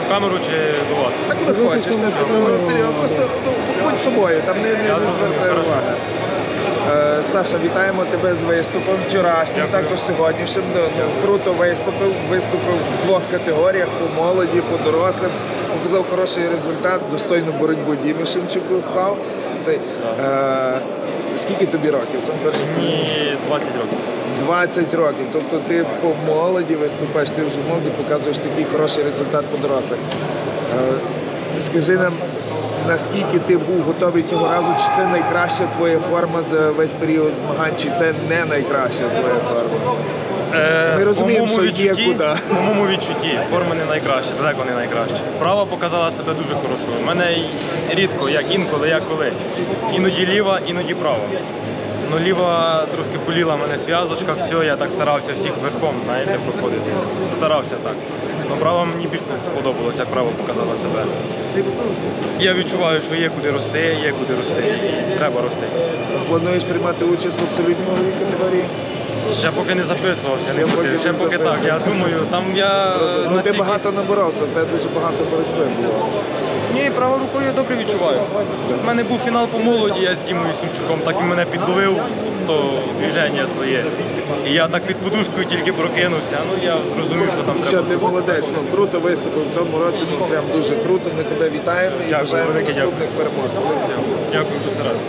в камеру чи до вас? Так куди хочеш, ти ну, серйозно, просто ну, будь собою, там не, не, не звертай уваги. Е, Саша, вітаємо тебе з виступом вчорашнім, Дякую. також сьогоднішнім. Ну, Круто виступив, виступив в двох категоріях по молоді, по дорослим. Показав хороший результат, достойну боротьбу Дімі Шемчуку склав. Цей, е, скільки тобі років? Сам перший? Мені 20 років. 20 років. Тобто ти по молоді виступаєш, ти вже молоді показуєш такий хороший результат по дорослих. Е, Скажи нам, наскільки ти був готовий цього разу, чи це найкраща твоя форма за весь період змагань, чи це не найкраща твоя форма? Е, Ми розуміємо, по моєму що є відчутті- куди. По моєму відчутті, форма не найкраща, далеко не найкраща. Права показала себе дуже хорошо. У мене й рідко, як інколи, як коли. Іноді ліва, іноді права. Ну, ліва трошки боліла мене зв'язочка, все, я так старався всіх верхом, знаєте, проходити. Старався так. Ну, права мені більш сподобалося, як право показала себе. Я відчуваю, що є куди рости, є куди рости. І треба рости. Плануєш приймати участь в абсолютній ваговій категорії? Ще поки не записувався, Ще не поки поки, не поки так. Я думаю, там я Ну ти багато наборовся, в тебе дуже багато боротьби було. Ні, правою рукою я добре відчуваю. У мене був фінал по молоді, я з Дімою Сімчуком, так він мене підловив то движення своє. І я так під подушкою тільки прокинувся. Ну я зрозумів, що там І треба. ти молодець, ну круто виступив в цьому році, ну прям дуже круто. Ми тебе вітаємо і Дякую, бажаємо наступних перемог. Дякую, постаратися.